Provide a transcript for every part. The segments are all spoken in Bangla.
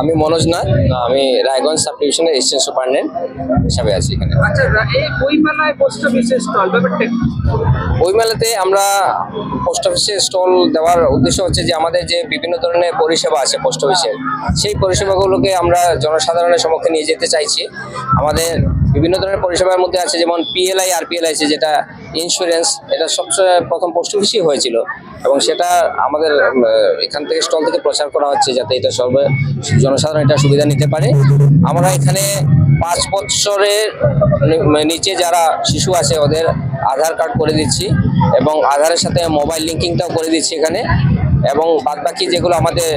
আমি মনোজ নাথ। আমি রায়গঞ্জ সাব ডিভিশনের এসিস্ট্যান্ট সুপারিনটেন্ডেন্ট হিসাবে আছি এখানে। আচ্ছা? বইমেলাতে আমরা পোস্ট অফিসে স্টল দেওয়ার উদ্দেশ্য হচ্ছে যে আমাদের যে বিভিন্ন ধরনের পরিষেবা আছে পোস্ট অফিসের সেই পরিষেবাগুলোকে আমরা জনসাধারণের সম্মুখে নিয়ে যেতে চাইছি। আমাদের বিভিন্ন ধরনের পরিষেবার মধ্যে আছে, যেমন পিএলআই আর পিএলআই আছে যেটা ইন্স্যুরেন্স এটা সবসময় প্রথম পোস্ট অফিসই হয়েছিল। এবং সেটা আমাদের এখান থেকে স্টল থেকে প্রচার করা হচ্ছে যাতে এটা সর্ব, জনসাধারণ এটা সুবিধা নিতে পারে। আমরা এখানে পাঁচ বছরের নিচে যারা শিশু আছে, ওদের আধার কার্ড করে দিচ্ছি এবং আধারের সাথে মোবাইল লিঙ্কিংটাও করে দিচ্ছি এখানে। এবং বাদ বাকি যেগুলো আমাদের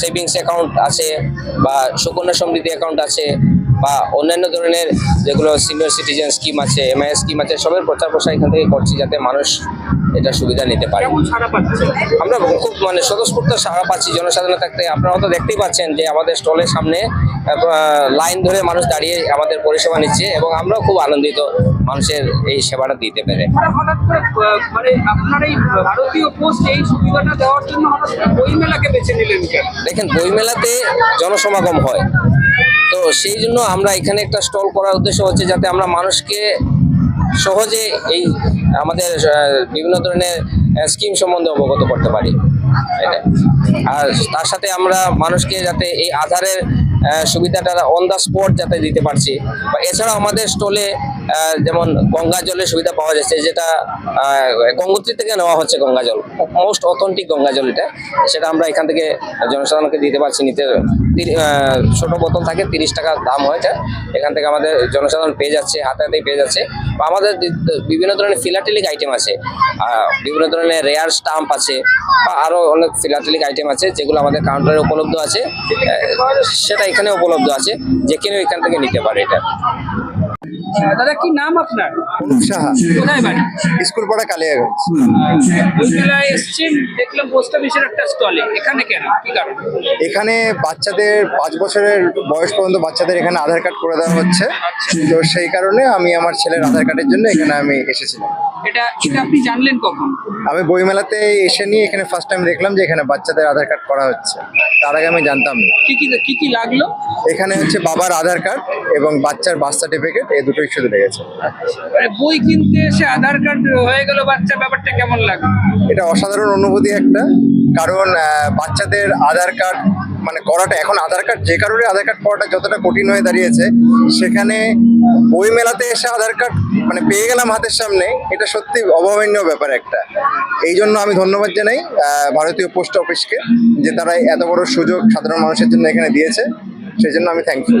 সেভিংস অ্যাকাউন্ট আছে বা সুকন্যা সমৃদ্ধি অ্যাকাউন্ট আছে বা অন্যান্য ধরনের যেগুলো সিনিয়র সিটিজেন স্কিম আছে এমআই স্কিম আছে সবের প্রচার প্রসার এখান থেকে করছি যাতে মানুষ এটা সুবিধা নিতে পারে। সারা আমরা খুব মানে স্বতঃস্ফূর্ত সাড়া পাচ্ছি জনসাধারণ থাকতে। আপনারা হয়তো দেখতেই পাচ্ছেন যে আমাদের স্টলের সামনে লাইন ধরে মানুষ দাঁড়িয়ে আমাদের পরিষেবা নিচ্ছে এবং আমরাও খুব আনন্দিত মানুষের এই সেবাটা দিতে পেরে। মানে দেখেন বইমেলাতে জনসমাগম হয়। তো সেই জন্য আমরা এখানে একটা স্টল করার উদ্দেশ্য হচ্ছে যাতে আমরা মানুষকে সহজে এই আমাদের বিভিন্ন ধরনের স্কিম সম্বন্ধে অবগত করতে পারি। আর তার সাথে আমরা মানুষকে যাতে এই আধারের সুবিধাটা অন দ্য স্পট যাতে দিতে পারছি। বা এছাড়াও আমাদের স্টলে যেমন গঙ্গা জলের সুবিধা পাওয়া যাচ্ছে, যেটা গঙ্গোত্রী থেকে নেওয়া হচ্ছে গঙ্গা জল। মোস্ট অথেন্টিক গঙ্গা জল এটা। সেটা আমরা এখান থেকে জনসাধারণকে দিতে পারছি নিতে। ছোট বোতল থাকে, তিরিশ টাকা দাম হয়েছে। এখান থেকে আমাদের জনসাধারণ পেয়ে যাচ্ছে হাতে হাতেই পেয়ে যাচ্ছে। আমাদের বিভিন্ন ধরনের ফিলাটেলিক আইটেম আছে। বিভিন্ন ধরনের রেয়ার স্টাম্প আছে, বা আরও অনেক ফিলাটেলিক আইটেম আছে, যেগুলো আমাদের কাউন্টারে উপলব্ধ আছে। সেটা এখানে উপলব্ধ আছে, যে কেউ এখান থেকে নিতে পারে এটা। দাদা কি নাম আপনার? কোথায় বাড়ি? স্কুল পড়া কালিয়াগঞ্জ। বইমেলায় এসছেন দেখলাম পোস্ট অফিসের একটা স্টলে এখানে কেন? কি কারণ? এখানে বাচ্চাদের পাঁচ বছরের বয়স পর্যন্ত বাচ্চাদের এখানে আধার কার্ড করে দেওয়া হচ্ছে। তো সেই কারণে আমি আমার ছেলের আধার কার্ডের জন্য এখানে আমি এসেছিলাম। এটা এটা আপনি জানলেন কখন? আমি বইমেলাতে এসে নিয়ে এখানে ফার্স্ট টাইম দেখলাম যে এখানে বাচ্চাদের আধার কার্ড করা হচ্ছে। তার আগে আমি জানতাম না। কি কি কি কি লাগল? এখানে হচ্ছে বাবার আধার কার্ড এবং বাচ্চার বার্থ সার্টিফিকেট এই দুটোই শুধু লেগেছে। মানে বই কিনতে এসে আধার কার্ড হয়ে গেল বাচ্চা ব্যাপারটা কেমন লাগল? এটা অসাধারণ অনুভূতি একটা কারণ বাচ্চাদের আধার কার্ড মানে করাটা এখন আধার কার্ড যে কারণে আধার কার্ড পাওয়াটা যতটা কঠিন হয়ে দাঁড়িয়েছে সেখানে বই মেলাতে এসে আধার কার্ড মানে পেয়ে গেলাম হাতের সামনে এটা সত্যি অভাবনীয় ব্যাপার একটা। এই জন্য আমি ধন্যবাদ জানাই ভারতীয় পোস্ট অফিসকে যে তারা এত বড় সুযোগ সাধারণ মানুষের জন্য এখানে দিয়েছে সেই জন্য আমি থ্যাঙ্কফুল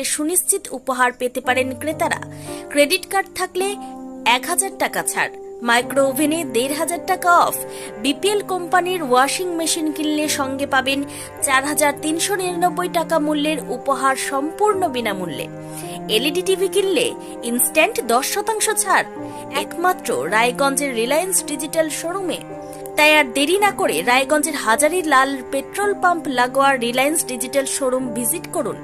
সুনিশ্চিত উপহার পেতে পারেন ক্রেতারা। ক্রেডিট কার্ড থাকলে এক হাজার টাকা ছাড়। মাইক্রো ওভেনে দেড় হাজার টাকা অফ। বিপিএল কোম্পানির ওয়াশিং মেশিন কিনলে সঙ্গে পাবেন চার হাজার তিনশো নিরানব্বই টাকা মূল্যের উপহার সম্পূর্ণ বিনামূল্যে। এলইডি টিভি কিনলে ইনস্ট্যান্ট দশ শতাংশ ছাড়। একমাত্র রায়গঞ্জের রিলায়েন্স ডিজিটাল শোরুমে। তাই আর দেরি না করে রায়গঞ্জের হাজারি লাল পেট্রোল পাম্প লাগোয়া রিলায়েন্স ডিজিটাল শোরুম ভিজিট করুন।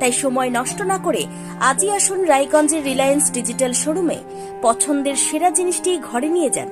তাই সময় নষ্ট না করে আজই আসুন রায়গঞ্জের রিলায়েন্স ডিজিটাল শোরুমে পছন্দের সেরা জিনিসটি ঘরে নিয়ে যান।